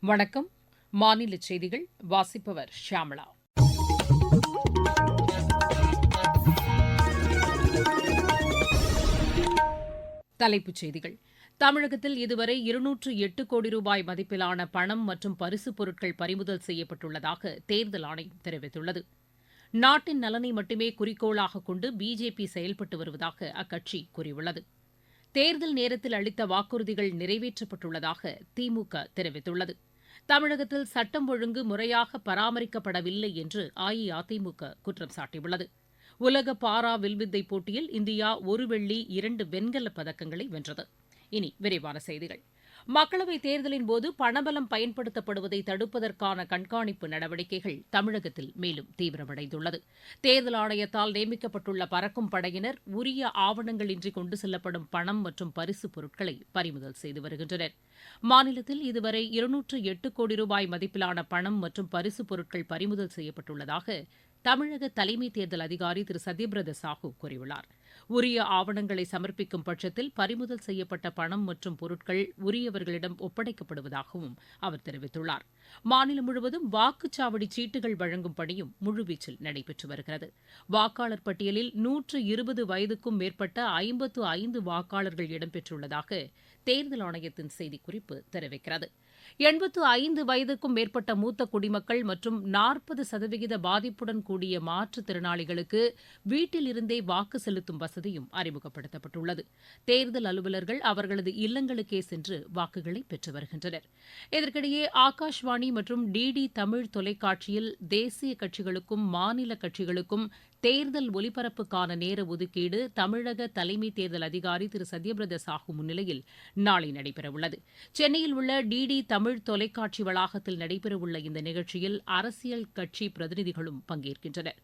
வணக்கம். மாநில செய்திகள் வாசிப்பவர் ஷியாமளா தலைப்புச் செய்திகள். தமிழகத்தில் இதுவரை இருநூற்று எட்டு கோடி ரூபாய் மதிப்பிலான பணம் மற்றும் பரிசுப் பொருட்கள் பறிமுதல் செய்யப்பட்டுள்ளதாக தேர்தல் ஆணையம் தெரிவித்துள்ளது. நாட்டின் நலனை மட்டுமே குறிக்கோளாக கொண்டு பிஜேபி செயல்பட்டு வருவதாக அக்கட்சி கூறியுள்ளது. தேர்தல் நேரத்தில் அளித்த வாக்குறுதிகள் நிறைவேற்றப்பட்டுள்ளதாக திமுக தெரிவித்துள்ளது. தமிழகத்தில் சட்டம் ஒழுங்கு முறையாக பராமரிக்கப்படவில்லை என்று அஇஅதிமுக குற்றம் சாட்டியுள்ளது. உலக பாரா வில்வித்தை போட்டியில் இந்தியா ஒரு வெள்ளி இரண்டு வெண்கலப் பதக்கங்களை வென்றது. இனி விரிவான செய்திகள். மக்களவைத் தேர்தலின் போது பணபலம் பயன்படுத்தப்படுவதை தடுப்பதற்கான கண்காணிப்பு நடவடிக்கைகள் தமிழகத்தில் மேலும் தீவிரமடைந்துள்ளது. தேர்தல் ஆணையத்தால் நியமிக்கப்பட்டுள்ள பறக்கும் படையினர் உரிய ஆவணங்களின்றி கொண்டு செல்லப்படும் பணம் மற்றும் பரிசுப் பொருட்களை பறிமுதல் செய்து வருகின்றனர். மாநிலத்தில் இதுவரை இருநூற்று எட்டு கோடி ரூபாய் மதிப்பிலான பணம் மற்றும் பரிசுப் பொருட்கள் பறிமுதல் செய்யப்பட்டுள்ளதாக தமிழக தலைமை தேர்தல் அதிகாரி திரு. சத்யபிரத சாஹூ கூறியுள்ளார். உரிய ஆவணங்களை சமர்ப்பிக்கும் பட்சத்தில் பறிமுதல் செய்யப்பட்ட பணம் மற்றும் பொருட்கள் உரியவர்களிடம் ஒப்படைக்கப்படுவதாகவும் அவர் தெரிவித்துள்ளார். மாநிலம் முழுவதும் வாக்குச்சாவடி சீட்டுகள் வழங்கும் பணியும் முழுவீச்சில் நடைபெற்று வருகிறது. வாக்காளர் பட்டியலில் நூற்று இருபது வயதுக்கும் மேற்பட்ட ஐம்பத்து ஐந்து வாக்காளர்கள் இடம்பெற்றுள்ளதாக தேர்தல் ஆணையத்தின் செய்திக்குறிப்பு தெரிவிக்கிறது. எண்பத்து ஐந்து வயதுக்கும் மேற்பட்ட மூத்த குடிமக்கள் மற்றும் நாற்பது சதவிகித பாதிப்புடன் கூடிய மாற்றுத்திறனாளிகளுக்கு வீட்டில் இருந்தே வாக்கு செலுத்தும் வசதியும் அறிமுகப்படுத்தப்பட்டுள்ளது. தேர்தல் அலுவலர்கள் அவர்களது இல்லங்களுக்கே சென்று வாக்குகளை பெற்று வருகின்றனர். இதற்கிடையே ஆகாஷ்வாணி மற்றும் டிடி தமிழ் தொலைக்காட்சியில் தேசிய கட்சிகளுக்கும் மாநில கட்சிகளுக்கும் தேர்தல் ஒலிபரப்புக்கான நேர ஒதுக்கீடு தமிழக தலைமை தேர்தல் அதிகாரி திரு. சத்யபிரத சாஹூ முன்னிலையில் நாளை நடைபெறவுள்ளது. சென்னையில் உள்ள டிடி தமிழ் தொலைக்காட்சி வளாகத்தில் நடைபெறவுள்ள இந்த நிகழ்ச்சியில் அரசியல் கட்சி பிரதிநிதிகளும் பங்கேற்கின்றனர்.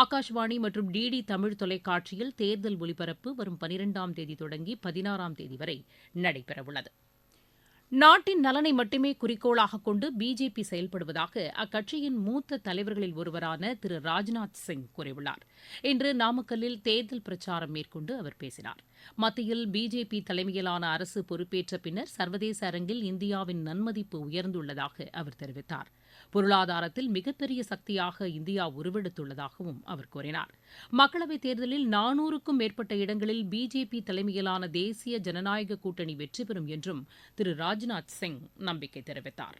ஆகாஷ்வாணி மற்றும் டிடி தமிழ் தொலைக்காட்சியில் தேர்தல் ஒலிபரப்பு வரும் பனிரெண்டாம் தேதி தொடங்கி பதினாறாம் தேதி வரை நடைபெறவுள்ளது. நாட்டின் நலனை மட்டுமே குறிக்கோளாக கொண்டு பிஜேபி செயல்படுவதாக அக்கட்சியின் மூத்த தலைவர்களில் ஒருவரான திரு. ராஜ்நாத் சிங் கூறியுள்ளார். இன்று நாமக்கல்லில் தேர்தல் பிரச்சாரம் மேற்கொண்டு அவர் பேசினார். மத்தியில் பிஜேபி தலைமையிலான அரசு பொறுப்பேற்ற பின்னர் சர்வதேச அரங்கில் இந்தியாவின் நன்மதிப்பு உயர்ந்துள்ளதாக அவர் தெரிவித்தார். பொருளாதாரத்தில் மிகப்பெரிய சக்தியாக இந்தியா உருவெடுத்துள்ளதாகவும் அவர் கூறினார். மக்களவைத் தேர்தலில் நானூறுக்கும் மேற்பட்ட இடங்களில் பிஜேபி தலைமையிலான தேசிய ஜனநாயக கூட்டணி வெற்றி பெறும் என்றும் திரு ராஜ்நாத் சிங் நம்பிக்கை தெரிவித்தார்.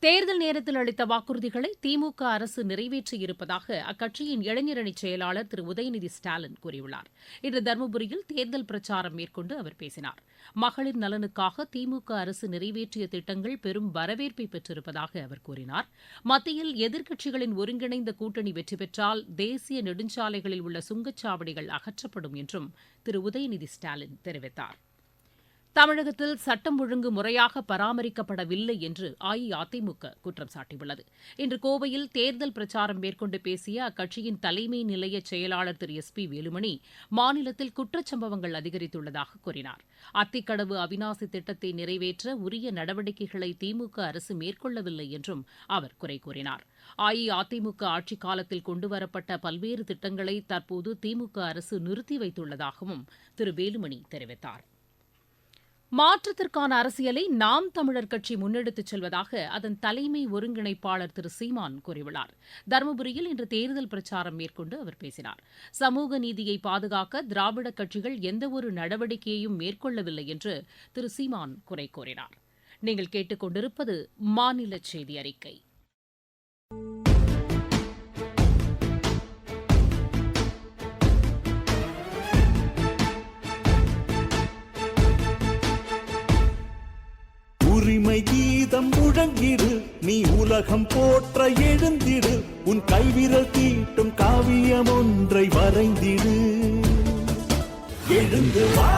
தேர்தல் நேரத்தில் அளித்த வாக்குறுதிகளை திமுக அரசு நிறைவேற்றியிருப்பதாக அக்கட்சியின் இளைஞரணி செயலாளர் திரு. உதயநிதி ஸ்டாலின் கூறியுள்ளார். இன்று தருமபுரியில் தேர்தல் பிரச்சாரம் மேற்கொண்டு அவர் பேசினார். மகளிர் நலனுக்காக திமுக அரசு நிறைவேற்றிய திட்டங்கள் பெரும் வரவேற்பை பெற்றிருப்பதாக அவர் கூறினார். மத்தியில் எதிர்க்கட்சிகளின் ஒருங்கிணைந்த கூட்டணி வெற்றி பெற்றால் தேசிய நெடுஞ்சாலைகளில் உள்ள சுங்கச்சாவடிகள் அகற்றப்படும் என்றும் திரு. உதயநிதி ஸ்டாலின் தெரிவித்தார். தமிழகத்தில் சட்டம் ஒழுங்கு முறையாக பராமரிக்கப்படவில்லை என்று அஇஅதிமுக குற்றம் சாட்டியுள்ளது. இன்று கோவையில் தேர்தல் பிரச்சாரம் மேற்கொண்டு பேசிய அக்கட்சியின் தலைமை நிலைய செயலாளர் திரு எஸ் பி வேலுமணி மாநிலத்தில் குற்றச்சம்பவங்கள் அதிகரித்துள்ளதாக கூறினார். அத்திக்கடவு அவிநாசி திட்டத்தை நிறைவேற்ற உரிய நடவடிக்கைகளை திமுக அரசு மேற்கொள்ளவில்லை என்றும் அவர் குறை கூறினார். அஇஅதிமுக ஆட்சிக் காலத்தில் கொண்டுவரப்பட்ட பல்வேறு திட்டங்களை தற்போது திமுக அரசு நிறுத்தி வைத்துள்ளதாகவும் திரு வேலுமணி தெரிவித்தார். மாற்றத்திற்கான அரசியலை நாம் தமிழர் கட்சி முன்னெடுத்துச் செல்வதாக அதன் தலைமை ஒருங்கிணைப்பாளர் திரு சீமான் கூறியுள்ளார். தருமபுரியில் இன்று தேர்தல் பிரச்சாரம் மேற்கொண்டு அவர் பேசினார். சமூக நீதியை பாதுகாக்க திராவிட கட்சிகள் எந்தவொரு நடவடிக்கையையும் மேற்கொள்ளவில்லை என்று திரு சீமான் குறை கூறினார். நீங்கள் கேட்டுக்கொண்டிருப்பது மாநில செய்தி அறிக்கை. உலகம் போற்ற எழுந்திடு. உன் கைவிரல் தீட்டும் காவியம் ஒன்றை வரைந்திடு. எழுந்து வா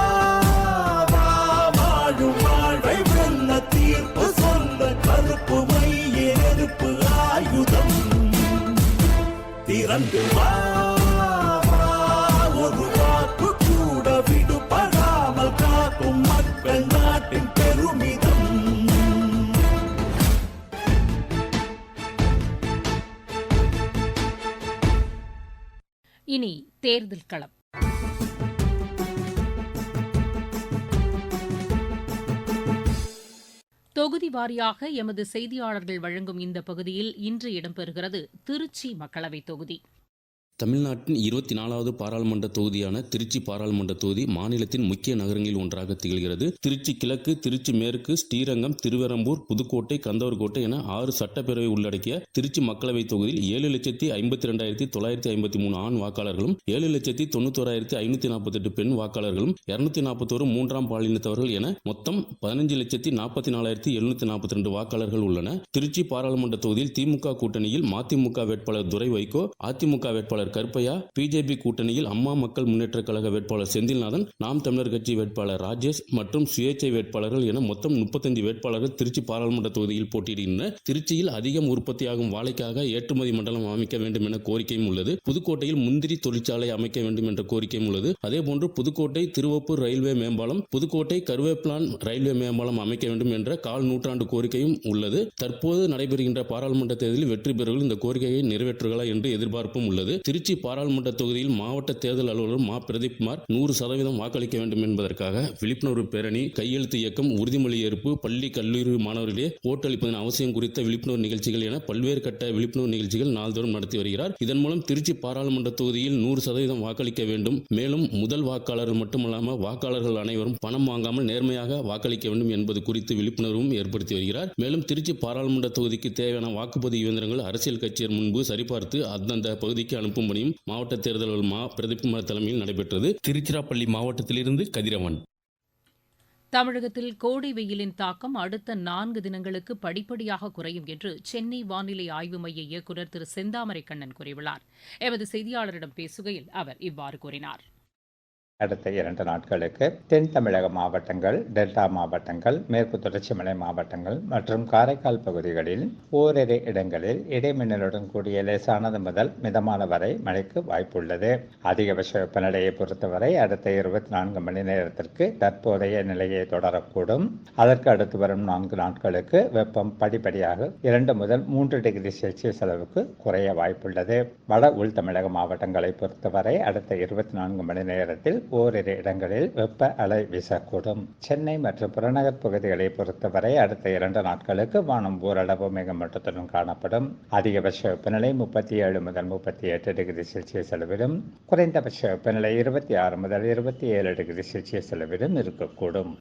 வாழும் வாழ்வை வெல்ல தீர்ப்பு சொல்ல கருப்பு மைய நெருப்பு ஆயுதம். திறந்து வா வா, ஒரு வாக்கு கூட விடுபடாமல் காக்கும் மக்கள் நாட்டின் பெருமிதம். இனி தேர்தல் களம். தொகுதி வாரியாக எமது செய்தியாளர்கள் வழங்கும் இந்த பகுதியில் இன்று இடம்பெறுகிறது திருச்சி மக்களவைத் தொகுதி. தமிழ்நாட்டின் இருபத்தி நாலாவது பாராளுமன்ற தொகுதியான திருச்சி பாராளுமன்ற தொகுதி மாநிலத்தின் முக்கிய நகரங்களில் ஒன்றாக திகழ்கிறது. திருச்சி கிழக்கு திருச்சி மேற்கு ஸ்ரீரங்கம் திருவெரம்பூர் புதுக்கோட்டை கந்தவர்கோட்டை என ஆறு சட்டப்பேரவை உள்ளடக்கிய திருச்சி மக்களவைத் தொகுதியில் ஏழு லட்சத்தி ஐம்பத்தி ரெண்டாயிரத்தி தொள்ளாயிரத்தி ஐம்பத்தி மூணு ஆண் வாக்காளர்களும் ஏழு லட்சத்தி தொண்ணூத்தோராயிரத்தி ஐநூத்தி நாற்பத்தெட்டு பெண் வாக்காளர்களும் இருநூத்தி நாற்பத்தோரு மூன்றாம் பாலினத்தவர்கள் என மொத்தம் பதினஞ்சு லட்சத்தி நாற்பத்தி நாலாயிரத்தி எழுநூத்தி நாற்பத்தி ரெண்டு வாக்காளர்கள் உள்ளன. திருச்சி பாராளுமன்ற தொகுதியில் திமுக கூட்டணியில் மதிமுக வேட்பாளர் துரை வைகோ அதிமுக வேட்பாளர் கருப்பையா பிஜேபி கூட்டணியில் அம்மா மக்கள் முன்னேற்ற கழக வேட்பாளர் செந்தில்நாதன் நாம் தமிழர் கட்சி வேட்பாளர் ராஜேஷ் மற்றும் சுயேட்சை வேட்பாளர்கள் என மொத்தம் முப்பத்தஞ்சு வேட்பாளர்கள் திருச்சி பாராளுமன்ற தொகுதியில் போட்டியிடுகின்றனர். திருச்சியில் அதிகம் உற்பத்தியாகும் வாழைக்காக ஏற்றுமதி மண்டலம் அமைக்க வேண்டும் என கோரிக்கையும் உள்ளது. புதுக்கோட்டையில் முந்திரி தொழிற்சாலை அமைக்க வேண்டும் என்ற கோரிக்கையும் உள்ளது. அதேபோன்று புதுக்கோட்டை திருவப்பூர் ரயில்வே மேம்பாலம் புதுக்கோட்டை கருவேப்பிலான் ரயில்வே மேம்பாலம் அமைக்க வேண்டும் என்ற கால் நூற்றாண்டு கோரிக்கையும் உள்ளது. தற்போது நடைபெறுகின்ற பாராளுமன்ற தேர்தலில் வெற்றி பெறுவர்கள் இந்த கோரிக்கையை நிறைவேற்றுகளா என்று எதிர்பார்ப்பும் உள்ளது. திருச்சி பாராளுமன்ற தொகுதியில் மாவட்ட தேர்தல் அலுவலர் மா. பிரதீப்குமார் நூறு சதவீதம் வாக்களிக்க வேண்டும் என்பதற்காக விழிப்புணர்வு பேரணி கையெழுத்து இயக்கம் உறுதிமொழி ஏற்பு பள்ளி கல்லூரி மாணவர்களே ஓட்டளிப்பதன் அவசியம் குறித்த விழிப்புணர்வு நிகழ்ச்சிகள் என பல்வேறு கட்ட விழிப்புணர்வு நிகழ்ச்சிகள் நாள்தோறும் நடத்தி வருகிறார். இதன் மூலம் திருச்சி பாராளுமன்ற தொகுதியில் நூறு சதவீதம் வாக்களிக்க வேண்டும். மேலும் முதல் வாக்காளர் மட்டுமல்லாமல் வாக்காளர்கள் அனைவரும் பணம் வாங்காமல் நேர்மையாக வாக்களிக்க வேண்டும் என்பது குறித்து விழிப்புணர்வும் ஏற்படுத்தி வருகிறார். மேலும் திருச்சி பாராளுமன்ற தொகுதிக்கு தேவையான வாக்குப்பதிவு இயந்திரங்கள் அரசியல் கட்சியர் முன்பு சரிபார்த்து அந்தந்த பகுதிக்கு அனுப்பும் பணியும் மாவட்ட தேர்தல் மா பிரதீப்குமார் தலைமையில் நடைபெற்றது. திருச்சிராப்பள்ளி மாவட்டத்திலிருந்து கதிரவன். தமிழகத்தில் கோடை வெயிலின் தாக்கம் அடுத்த நான்கு தினங்களுக்கு படிப்படியாக குறையும் என்று சென்னை வானிலை ஆய்வு மைய இயக்குநர் திரு செந்தாமரை கண்ணன் கூறியுள்ளார். எமது செய்தியாளரிடம் பேசுகையில் அவர் இவ்வாறு கூறினார். அடுத்த இரண்டு நாட்களுக்கு தென் தமிழக மாவட்டங்கள் டெல்டா மாவட்டங்கள் மேற்கு தொடர்ச்சி மலை மாவட்டங்கள் மற்றும் காரைக்கால் பகுதிகளில் ஓரிரு இடங்களில் இடைமின்னலுடன் கூடிய லேசானது முதல் மிதமான வரை மழைக்கு வாய்ப்புள்ளது. அதிகபட்ச வெப்பநிலையை பொறுத்தவரை அடுத்த இருபத்தி நான்கு மணி நேரத்திற்கு தற்போதைய நிலையை தொடரக்கூடும். அதற்கு அடுத்து வரும் நான்கு நாட்களுக்கு வெப்பம் படிப்படியாக இரண்டு முதல் மூன்று டிகிரி செல்சியஸ் அளவுக்கு குறைய வாய்ப்புள்ளது. வட உள் தமிழக மாவட்டங்களை பொறுத்தவரை அடுத்த இருபத்தி நான்கு மணி நேரத்தில் ஓரிரு இடங்களில் வெப்ப அலை வீசக்கூடும். சென்னை மற்றும் புறநகர் பகுதிகளை பொறுத்தவரை அடுத்த இரண்டு நாட்களுக்கு வானம் ஓரளவு மேகமூட்டத்துடன் காணப்படும். அதிகபட்ச வெப்பநிலை முப்பத்தி ஏழு முதல் முப்பத்தி எட்டு டிகிரி செல்சியஸ் அளவிலும் குறைந்தபட்ச வெப்பநிலை இருபத்தி ஆறு முதல் இருபத்தி ஏழு டிகிரி செல்சியஸ் அளவிலும் இருக்கக்கூடும்.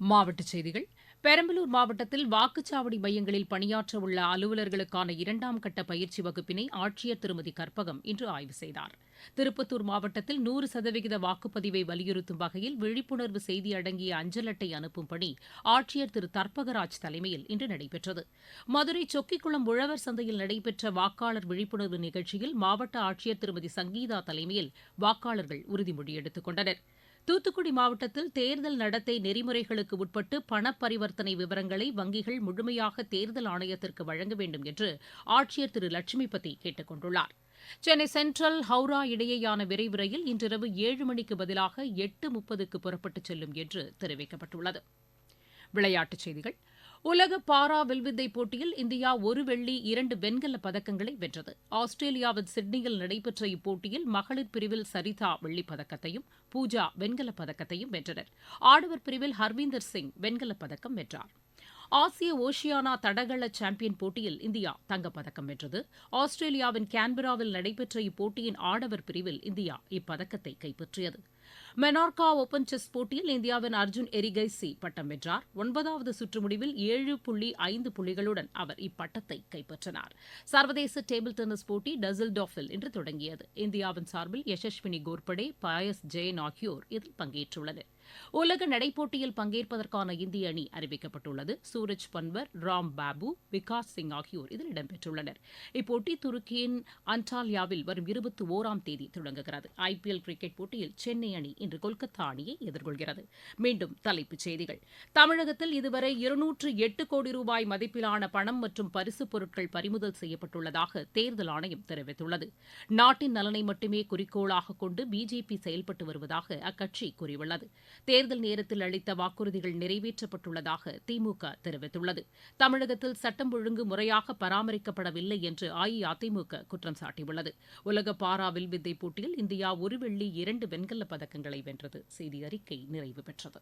மாவட்ட செய்திகள் பெரம்பலூர் மாவட்டத்தில் வாக்குச்சாவடி மையங்களில் பணியாற்ற உள்ள அலுவலர்களுக்கான இரண்டாம் கட்ட பயிற்சி வகுப்பினை ஆட்சியர் திருமதி கற்பகம் இன்று ஆய்வு செய்தார். திருப்பத்தூர் மாவட்டத்தில் நூறு சதவிகித வாக்குப்பதிவை வலியுறுத்தும் வகையில் விழிப்புணர்வு செய்தி அடங்கிய அஞ்சல் அட்டை அனுப்பும் பணி ஆட்சியர் திரு தர்பகராஜ் தலைமையில் இன்று நடைபெற்றது. மதுரை சொக்கிக்குளம் உழவர் சந்தையில் நடைபெற்ற வாக்காளர் விழிப்புணர்வு நிகழ்ச்சியில் மாவட்ட ஆட்சியர் திருமதி சங்கீதா தலைமையில் வாக்காளர்கள் உறுதிமொழி எடுத்துக் கொண்டனர். தூத்துக்குடி மாவட்டத்தில் தேர்தல் நடத்தை நெறிமுறைகளுக்கு உட்பட்டு பண பரிவர்த்தனை விவரங்களை வங்கிகள் முழுமையாக தேர்தல் ஆணையத்திற்கு வழங்க வேண்டும் என்று ஆட்சியர் திரு லட்சுமிபதி கேட்டுக் கொண்டுள்ளார். சென்னை சென்ட்ரல் ஹவுரா இடையேயான விரைவு ரயில் இன்றிரவு ஏழு மணிக்கு பதிலாக எட்டு முப்பதுக்கு புறப்பட்டுச் செல்லும் என்று தெரிவிக்கப்பட்டுள்ளது. விளையாட்டுச் செய்திகள். உலக பாரா வில்வித்தை போட்டியில் இந்தியா ஒரு வெள்ளி இரண்டு வெண்கலப் பதக்கங்களை வென்றது. ஆஸ்திரேலியாவின் சிட்னியில் நடைபெற்ற இப்போட்டியில் மகளிர் பிரிவில் சரிதா வெள்ளிப் பதக்கத்தையும் பூஜா வெண்கலப் பதக்கத்தையும் வென்றனர். ஆடவர் பிரிவில் ஹர்வீந்தர் சிங் வெண்கலப் பதக்கம் வென்றார். ஆசிய ஓஷியானா தடகள சாம்பியன் போட்டியில் இந்தியா தங்கப்பதக்கம் வென்றது. ஆஸ்திரேலியாவின் கேன்பராவில் நடைபெற்ற இப்போட்டியின் ஆடவர் பிரிவில் இந்தியா இப்பதக்கத்தை கைப்பற்றியது. மெனார்கா ஒப்பன் செஸ் போட்டியில் இந்தியாவின் அர்ஜுன் எரிகைசி பட்டம் வென்றார். ஒன்பதாவது சுற்று முடிவில் ஏழு புள்ளி ஐந்து புள்ளிகளுடன் அவர் இப்பட்டத்தை கைப்பற்றினார். சர்வதேச டேபிள் டென்னிஸ் போட்டி டசில் டாஃபில் இன்று தொடங்கியது. இந்தியாவின் சார்பில் யசஸ்வினி கோர்படே பாயஸ் ஜெயன் ஆகியோர் இதில் பங்கேற்றுள்ளனர். உலக நடைப்போட்டியில் பங்கேற்பதற்கான இந்திய அணி அறிவிக்கப்பட்டுள்ளது. சூரஜ் பன்வர் ராம் பாபு விகாஸ் சிங் ஆகியோர் இதில் இடம்பெற்றுள்ளனர். இப்போட்டி துருக்கியின் அன்டாலியாவில் வரும் இருபத்தி ஓராம் தேதி தொடங்குகிறது. ஐபிஎல் கிரிக்கெட் போட்டியில் சென்னை அணி இன்று கொல்கத்தா அணியை எதிர்கொள்கிறது. மீண்டும் தலைப்புச் செய்திகள். தமிழகத்தில் இதுவரை இருநூற்று எட்டு கோடி ரூபாய் மதிப்பிலான பணம் மற்றும் பரிசுப் பொருட்கள் பறிமுதல் செய்யப்பட்டுள்ளதாக தேர்தல் ஆணையம் தெரிவித்துள்ளது. நாட்டின் நலனை மட்டுமே குறிக்கோளாக கொண்டு பிஜேபி செயல்பட்டு வருவதாக அக்கட்சி கூறியுள்ளது. தேர்தல் நேரத்தில் அளித்த வாக்குறுதிகள் நிறைவேற்றப்பட்டுள்ளதாக திமுக தெரிவித்துள்ளது. தமிழகத்தில் சட்டம் ஒழுங்கு முறையாக பராமரிக்கப்படவில்லை என்று அஇஅதிமுக குற்றம் சாட்டியுள்ளது. உலக பாரா வில்வித்தை போட்டியில் இந்தியா ஒரு வெள்ளி இரண்டு வெண்கலப் பதக்கம் பதக்கங்களை வென்றது. செய்தி அறிக்கை நிறைவு பெற்றது.